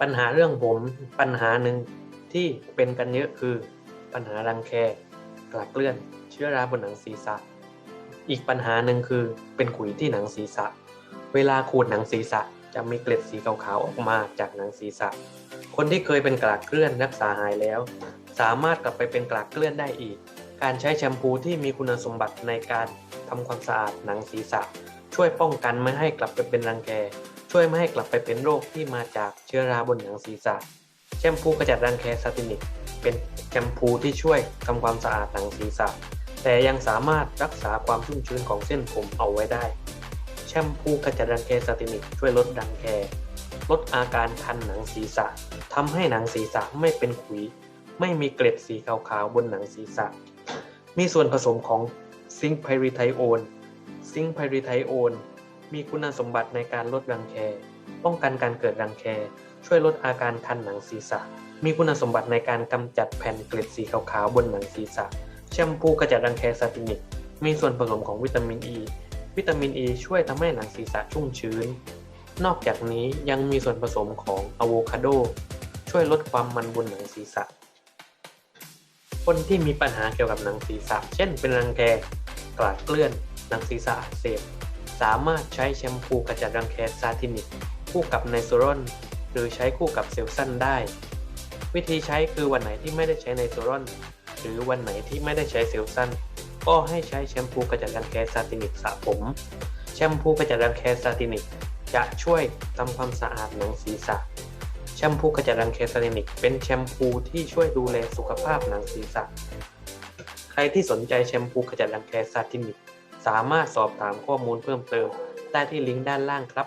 ปัญหาเรื่องผมปัญหาหนึ่งที่เป็นกันเยอะคือปัญหารังแคกลากเลื่อน เชื้อราบนหนังศีรษะ อีกปัญหาหนึ่งคือเป็นขุยที่หนังศีรษะ เวลาขูดหนังศีรษะจะมีเกล็ดสีขาวๆออกมาจากหนังศีรษะ คนที่เคยเป็นกลากเกลื่อนรักษาหายแล้ว สามารถกลับไปเป็นกลากเกลื่อนได้อีก การใช้แชมพูที่มีคุณสมบัติในการทำความสะอาดหนังศีรษะ ช่วยป้องกันไม่ให้กลับไปเป็นรังแค ช่วยไม่ให้กลับไปเป็นโรคที่มาจากเชื้อราบนหนังศีรษะ แชมพูกระจัดรังแคซาตินิก เป็นแชมพูที่ช่วยทำความสะอาดหนังศีรษะ แต่ยังสามารถรักษาความชุ่มชื้นของเส้นผมเอาไว้ได้ แชมพูกระจัดรังแคซาตินิกช่วยลดรังแค ลดอาการคันหนังศีรษะทำให้หนังศีรษะไม่เป็นขุย ไม่มีเกล็ดสีขาวๆบนหนังศีรษะ มีส่วนผสมของซิงค์ไพริไทโอนซิงค์ไพริไทโอน มีคุณสมบัติในการลดรังแค ป้องกันการเกิดรังแค ช่วยลดอาการคันหนังศีรษะ มีคุณสมบัติในการกำจัดแผ่นเกล็ดสีขาวๆบนหนังศีรษะ แชมพูกระจัดรังแคซาตินิก มีส่วนผสมของวิตามินอ e, ีวิตามินอ e ีช่วยทำให้หนังศีรษะชุ่มชื้น นอกจากนี้ยังมีส่วนผสมของอะโวคาโด ช่วยลดความมันบนหนังศีรษะ คนที่มีปัญหาเกี่ยวกับหนังศีรษะ เช่นเป็นรังแคกลาดเกลื่อนหนังศีรษะอักเสบ สามารถใช้แชมพูกระจัดรังแคซาตินิกคู่กับไนโซรอนหรือใช้คู่กับเซลซันได้ วิธีใช้คือวันไหนที่ไม่ได้ใช้ไนโซรอนหรือวันไหนที่ไม่ได้ใช้เซลซันก็ให้ใช้แชมพูกระจัดรังแคซาตินิกสระผม แชมพูกระจัดรังแคซาตินิกจะช่วยทำความสะอาดหนังศีรษะ แชมพูกระจัดรังแคซาตินิกเป็นแชมพูที่ช่วยดูแลสุขภาพหนังศีรษะ ใครที่สนใจแชมพูกระจัดรังแคซาตินิก สามารถสอบถามข้อมูลเพิ่มเติม ได้ที่ลิงก์ด้านล่างครับ